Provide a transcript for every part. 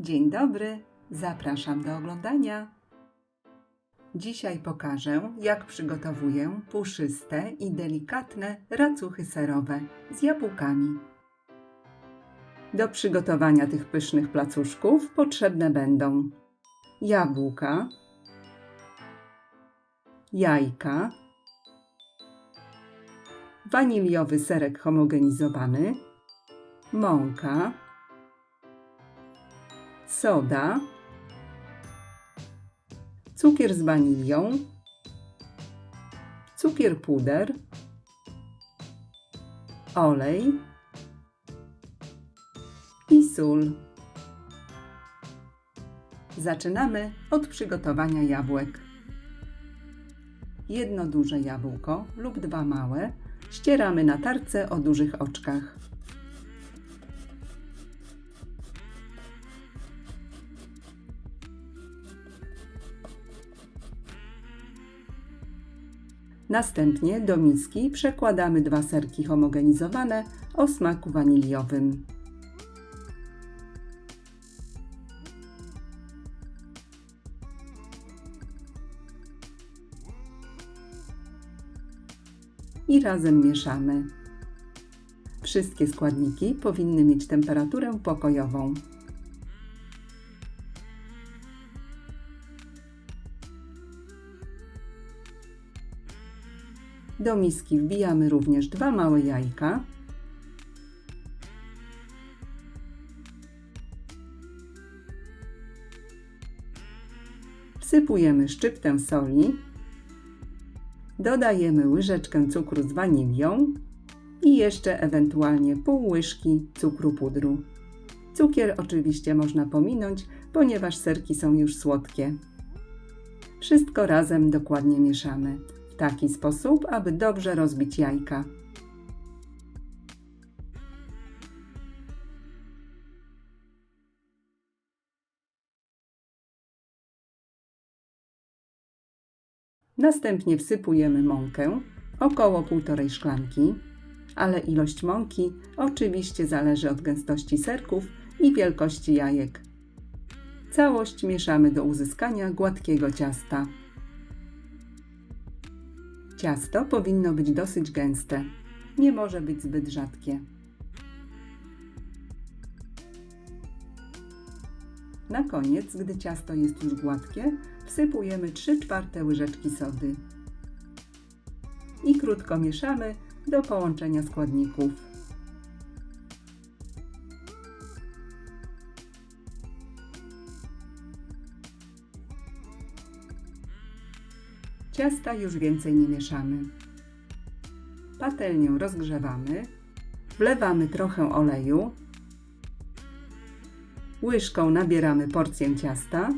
Dzień dobry, zapraszam do oglądania. Dzisiaj pokażę, jak przygotowuję puszyste i delikatne racuchy serowe z jabłkami. Do przygotowania tych pysznych placuszków potrzebne będą jabłka, jajka, waniliowy serek homogenizowany, mąka, soda, cukier z wanilią, cukier puder, olej i sól. Zaczynamy od przygotowania jabłek. Jedno duże jabłko lub dwa małe ścieramy na tarce o dużych oczkach. Następnie do miski przekładamy dwa serki homogenizowane o smaku waniliowym. I razem mieszamy. Wszystkie składniki powinny mieć temperaturę pokojową. Do miski wbijamy również dwa małe jajka. Wsypujemy szczyptę soli. Dodajemy łyżeczkę cukru z wanilią i jeszcze ewentualnie pół łyżki cukru pudru. Cukier oczywiście można pominąć, ponieważ serki są już słodkie. Wszystko razem dokładnie mieszamy taki sposób, aby dobrze rozbić jajka. Następnie wsypujemy mąkę, około półtorej szklanki, ale ilość mąki oczywiście zależy od gęstości serków i wielkości jajek. Całość mieszamy do uzyskania gładkiego ciasta. Ciasto powinno być dosyć gęste. Nie może być zbyt rzadkie. Na koniec, gdy ciasto jest już gładkie, wsypujemy 3 czwarte łyżeczki sody. I krótko mieszamy do połączenia składników. Ciasta już więcej nie mieszamy. Patelnię rozgrzewamy, wlewamy trochę oleju, łyżką nabieramy porcję ciasta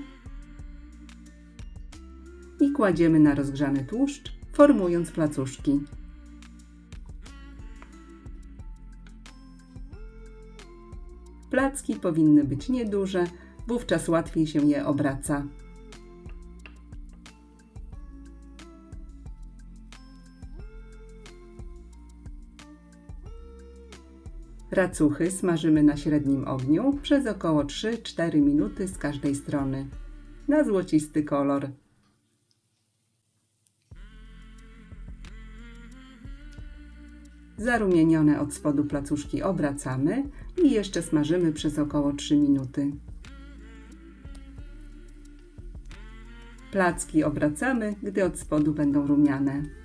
i kładziemy na rozgrzany tłuszcz, formując placuszki. Placki powinny być nieduże, wówczas łatwiej się je obraca. Racuchy smażymy na średnim ogniu przez około 3-4 minuty z każdej strony na złocisty kolor. Zarumienione od spodu placuszki obracamy i jeszcze smażymy przez około 3 minuty. Placki obracamy, gdy od spodu będą rumiane.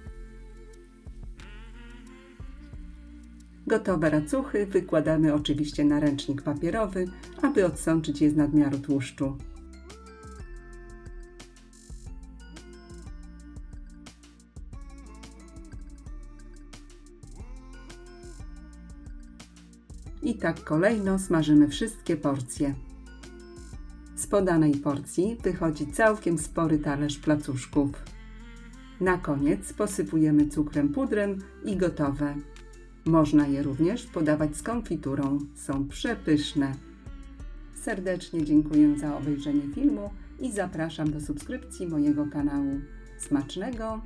Gotowe racuchy wykładamy oczywiście na ręcznik papierowy, aby odsączyć je z nadmiaru tłuszczu. I tak kolejno smażymy wszystkie porcje. Z podanej porcji wychodzi całkiem spory talerz placuszków. Na koniec posypujemy cukrem pudrem i gotowe. Można je również podawać z konfiturą. Są przepyszne. Serdecznie dziękuję za obejrzenie filmu i zapraszam do subskrypcji mojego kanału. Smacznego!